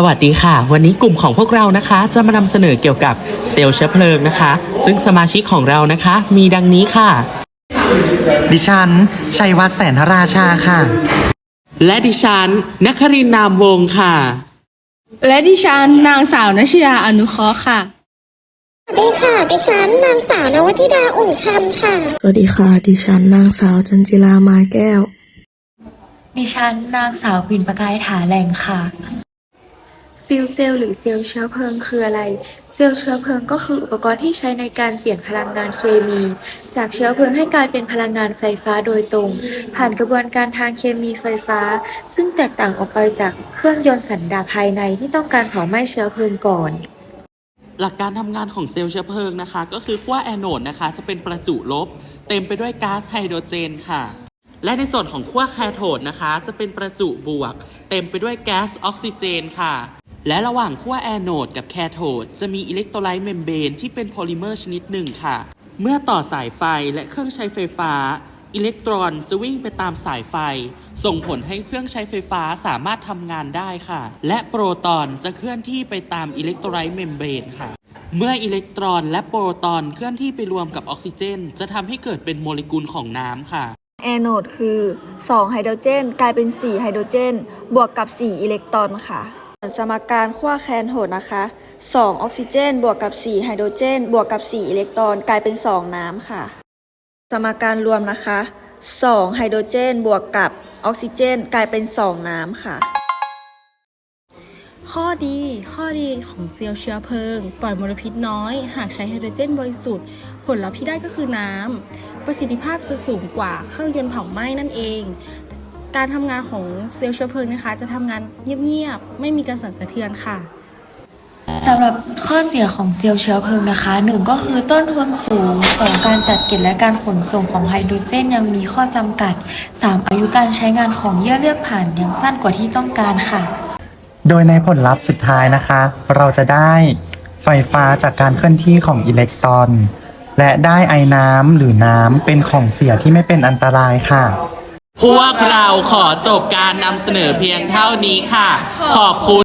สวัสดีค่ะ วันนี้กลุ่มของพวกเรานะคะ จะมานำเสนอเกี่ยวกับเซลล์เชื้อเพลิงนะคะ ซึ่งสมาชิกของเรานะคะ มีดังนี้ค่ะ ดิฉัน ชัยวัฒน์แสนทราชาค่ะ และดิฉันนัครินทร์นามวงศ์ค่ะ และดิฉันนางสาวนชยาอนุเคราะห์ค่ะ สวัสดีค่ะ ดิฉันนางสาวนวธิดาอุ่นคำค่ะ สวัสดีค่ะ ดิฉันนางสาวจันจิลามาแก้ว ดิฉันนางสาวปิ่นประกายถาแหล่งค่ะ ฟิวเซลหรือเซลล์เชื้อเพลิงคืออะไร เซลล์เชื้อเพลิงก็คืออุปกรณ์ที่ใช้ในการเปลี่ยนพลังงานเคมี จากเชื้อเพลิงให้กลายเป็นพลังงานไฟฟ้าโดยตรง ผ่านกระบวนการทางเคมีไฟฟ้า ซึ่งแตกต่างออกไปจากเครื่องยนต์สันดาปภายในที่ต้องการเผาไหม้เชื้อเพลิงก่อนหลักการทำงานของเซลล์เชื้อเพลิงนะคะ ก็คือขั้วแอนโอดนะคะ จะเป็นประจุลบ เต็มไปด้วยก๊าซไฮโดรเจนค่ะ และในส่วนของขั้วแคโทดนะคะ จะเป็นประจุบวก เต็มไปด้วยแก๊สออกซิเจนค่ะ และระหว่างขั้วแอนโอดกับแคโทดจะมีอิเล็กโทรไลต์เมมเบรนที่เป็นโพลิเมอร์ชนิดหนึ่งค่ะ เมื่อต่อสายไฟและเครื่องใช้ไฟฟ้า อิเล็กตรอนจะวิ่งไปตามสายไฟ ส่งผลให้เครื่องใช้ไฟฟ้าสามารถทำงานได้ค่ะ และโปรตอนจะเคลื่อนที่ไปตามอิเล็กโทรไลต์เมมเบรนค่ะเมื่ออิเล็กตรอนและโปรตอนเคลื่อนที่ไปรวมกับออกซิเจน จะทำให้เกิดเป็นโมเลกุลของน้ำค่ะ แอนโอดคือ 2 ไฮโดรเจน กลายเป็น 4 ไฮโดรเจน บวกกับ 4 อิเล็กตรอนค่ะ สมการขั้วแคนโทดนะคะ 2 ออกซิเจน บวกกับ 4 ไฮโดรเจน บวกกับ 4 อิเล็กตรอนกลายเป็น 2 น้ำค่ะ สมการรวมนะคะ 2 ไฮโดรเจน บวกกับออกซิเจน กลายเป็น 2 น้ำค่ะ ข้อดีข้อดีของเซลล์เชื้อเพลิง ปล่อยมลพิษน้อย หากใช้ไฮโดรเจนบริสุทธิ์ ผลลัพธ์ที่ได้ก็คือน้ำประสิทธิภาพจะสูงกว่าเครื่องยนต์เผาไหม้นั่นเอง การทำงานของเซลล์เชื้อเพลิงนะคะ จะทำงานเงียบๆ ไม่มีการสั่นสะเทือนค่ะสำหรับข้อเสียของเซลล์เชื้อเพลิงนะคะหนึ่งก็คือต้นทุนสูงสองการจัดเก็บและการขนส่งของไฮโดรเจนยังมีข้อจำกัดสามอายุการใช้งานของเยื่อเลือดผ่านยังสั้นกว่าที่ต้องการค่ะ โดยในผลลัพธ์สุดท้ายนะคะ เราจะได้ไฟฟ้าจากการเคลื่อนที่ของอิเล็กตรอน และได้ไอน้ำหรือน้ำเป็นของเสียที่ไม่เป็นอันตรายค่ะ พวกเราขอจบการนำเสนอเพียงเท่านี้ค่ะ ขอบคุณ